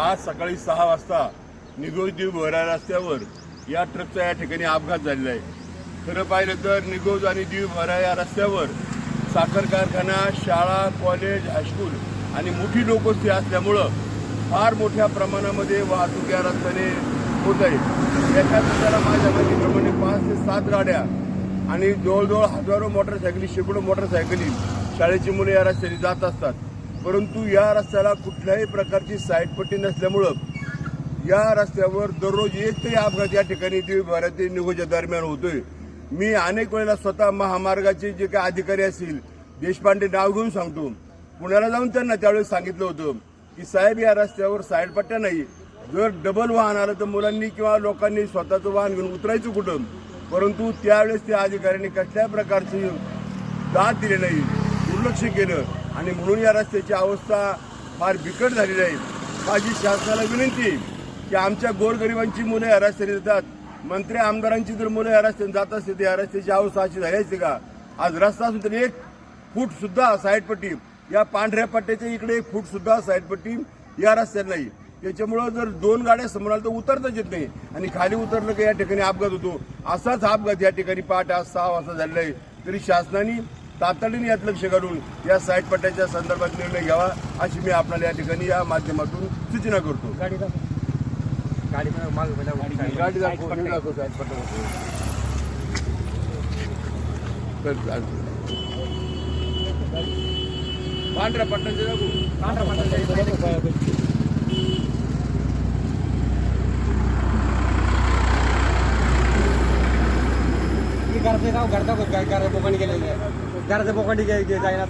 आज सकाळी सहा वाजता निगोज देव भरा रस्त्यावर या ट्रकचा या ठिकाणी अपघात झालेला आहे. खरं पाहिलं तर निगोज आणि दीव भरा या रस्त्यावर साखर कारखाना शाळा कॉलेज हायस्कूल आणि मोठी लोकवस्ती असल्यामुळं फार मोठ्या प्रमाणामध्ये वाहतूक या रस्त्याने होत आहे. एका दिवसाला माझ्या माहितीप्रमाणे पाच ते सात गाड्या आणि जवळजवळ हजारो मोटरसायकली शेकडो मोटरसायकली शाळेची मुलं या रस्त्याने जात असतात. परंतु या रस्त्याला कुठल्याही प्रकारची साईडपट्टी नसल्यामुळं या रस्त्यावर दररोज एक तरी अपघात या ठिकाणी दिवभरात निघोच्या दरम्यान होतोय. मी अनेक वेळेला स्वतः महामार्गाचे जे काही अधिकारी असतील देशपांडे नाव घेऊन सांगतो. पुण्याला जाऊन त्यांना त्यावेळेस सांगितलं होतं की साहेब या रस्त्यावर साईडपट्ट्या नाही. जर डबल वाहन आलं तर मुलांनी किंवा लोकांनी स्वतःचं वाहन घेऊन उतरायचं कुठं? परंतु त्यावेळेस त्या अधिकाऱ्यांनी कसल्या प्रकारची दाद दिली नाही. दुर्लक्ष केलं. आणि म्हणून या रस्त्याची अवस्था फार बिकट झालेली आहे. माझी शासनाला विनंती आहे की आमच्या गोरगरिबांची मुलं या रस्त्याने जातात. मंत्री आमदारांची जर मुलं या रस्त्याने जात असते तर या रस्त्याची अवस्था अशी झाली असते का? आज रस्ता असून तरी एक फूट सुद्धा या पांढऱ्या पट्ट्याच्या इकडे एक फूट सुद्धा या रस्त्यात नाही. त्याच्यामुळं जर दोन गाड्या समोर आल्या तर उतरताच येत नाही. आणि खाली उतरलं की या ठिकाणी अपघात होतो. असाच अपघात या ठिकाणी पहाटे आज सहा वाजता झालेला आहे. तरी शासनाने तातडीने यात लक्ष घालून या साईड पट्ट्याच्या संदर्भात निर्णय घ्यावा अशी मी आपल्याला या ठिकाणी या माध्यमातून सूचना करतो गाडी दाखव पहिला गाडी दाखव, हे. पांढऱ्या पट्ट्याचे दाखवू घरचे जाऊ घर दाखव घराच्या গ্যারেজে পকেটে গিয়ে যায় না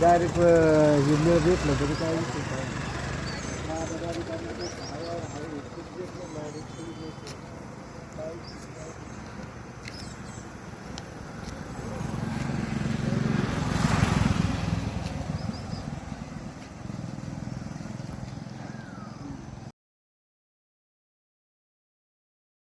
डायरेक्ट भेटलं तरी काय